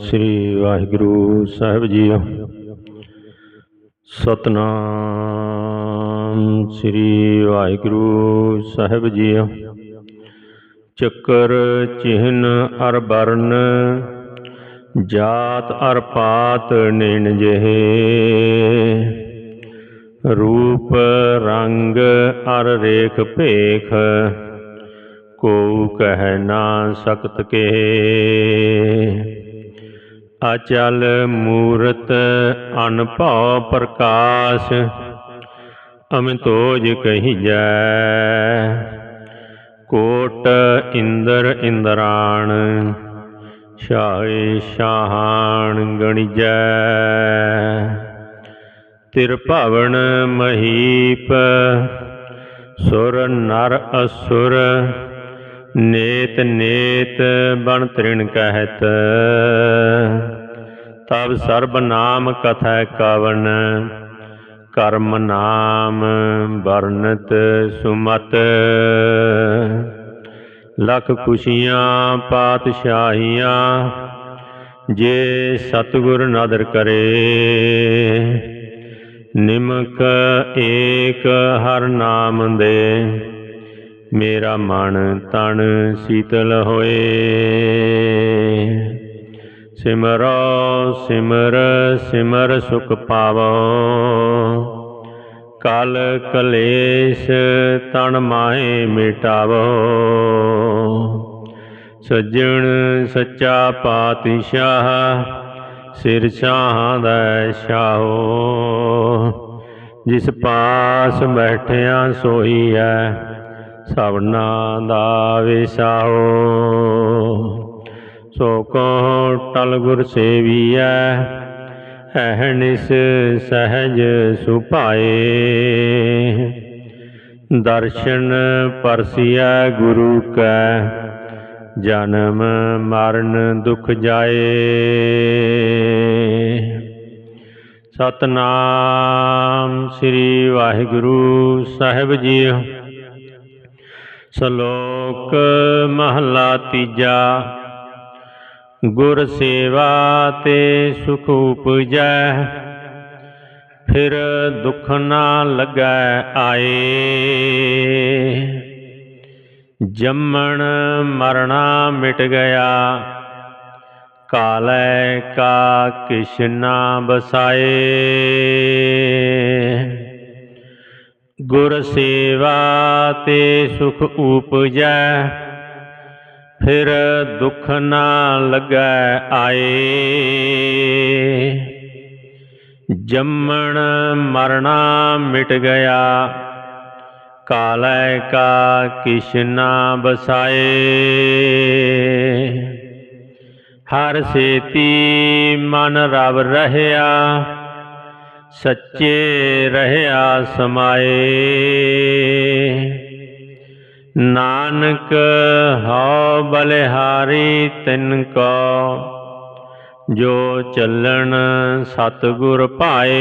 ਸ੍ਰੀ ਵਾਹਿਗੁਰੂ ਸਾਹਿਬ ਜੀ ਸਤਨਾਮ ਸ੍ਰੀ ਵਾਹਿਗੁਰੂ ਸਾਹਿਬ ਜੀ ਚੱਕਰ ਚਿਹਨ ਅਰ ਬਰਨ ਜਾਤ ਅਰ ਪਾਤ ਨੈਣ ਜਿਹੇ। ਰੂਪ ਰੰਗ ਅਰ ਰੇਖ ਭੇਖ ਕੋ ਕਹਿ ਨਾ ਸਕਤ ਕੇ। ਅਚਲ ਮੂਰਤ ਅਨਭਉ ਪ੍ਰਕਾਸ਼, ਅਮਿਤੋਜ ਕਹੀਜੈ ਕੋਟ ਇੰਦਰ ਇੰਦਰਾਣ ਛਾਏ ਸ਼ਾਹਾਨ ਗਣਿਜੈ। ਤਿਰ ਭਵਨ ਮਹੀਪ, ਸੁਰ ਨਰ ਅਸੁਰ ਨੇਤ ਨੇਤ ਬਣ ਤ੍ਰਿਣ ਕਹਿਤ। ਤਬ ਸਰਬ ਨਾਮ ਕਥੈ ਕਵਨ, ਕਰਮ ਨਾਮ ਵਰਨਤ ਸੁਮਤ। ਲਖ ਖੁਸ਼ੀਆਂ ਪਾਤਸ਼ਾਹੀਆਂ, ਜੇ ਸਤਿਗੁਰ ਨਦਰ ਕਰੇ। ਨਿਮਕ ਏਕ ਹਰ ਨਾਮ ਦੇ। ਮੇਰਾ ਮਨ ਤਨ ਸੀਤਲ ਹੋਏ। ਸਿਮਰੋ, ਸਿਮਰ ਸਿਮਰ ਸੁਖ ਪਾਵੋ। ਕਲ ਕਲੇਸ਼ ਤਨ ਮਾਏ ਮਿਟਾਵੋ। ਸੱਜਣ ਸੱਚਾ ਪਾਤਸ਼ਾਹ, ਸਿਰ ਸ਼ਾਹਾਂ ਦਾ ਸ਼ਾਹੋ ਜਿਸ ਪਾਸ ਬੈਠਿਆ ਸੋਈ ਹੈ ਸਭਨਾ ਦਾ ਵਿਸਾਹੋ ਸੋ ਕੋ ਟਲ ਗੁਰ ਸੇਵੀਐ ਅਹਨਿਸ ਸਹਜ ਸੁਭਾਏ। ਦਰਸ਼ਨ ਪਰਸਿਐ ਗੁਰੂ ਕੈ, ਜਨਮ ਮਰਨ ਦੁਖ ਜਾਏ। ਸਤਨਾਮ ਸ੍ਰੀ ਵਾਹਿਗੁਰੂ ਸਾਹਿਬ ਜੀ ਸ਼ਲੋਕ ਮਹਲਾ ਤੀਜਾ। ਗੁਰ ਸੇਵਾ ਤੇ ਸੁਖ ਉਪਜੈ, ਫਿਰ ਦੁਖ ਨਾ ਲੱਗੈ ਆਏ। ਜੰਮਣ ਮਰਣਾ ਮਿਟ ਗਿਆ, ਕਾਲੈ ਕਾ ਕਿਛ ਨਾ ਬਸਾਏ ਗੁਰ ਸੇਵਾ ਤੇ ਸੁਖ ਉਪਜੈ, ਫਿਰ ਦੁਖ ਨਾ ਲੱਗੈ ਆਏ। ਜੰਮਣ ਮਰਣਾ ਮਿਟ ਗਿਆ, ਕਾਲੈ ਕਾ ਕਿਛ ਨਾ ਬਸਾਏ ਹਰ ਸੇਤੀ ਮਨ ਰਵ ਰਹਿਆ ਸੱਚੇ ਰਹਿਆ ਸਮਾਏ। ਨਾਨਕ ਹਉ ਬਲਿਹਾਰੀ ਤਿਨ ਕੋ ਜੋ ਚੱਲਣ ਸਤਿਗੁਰ ਭਾਏ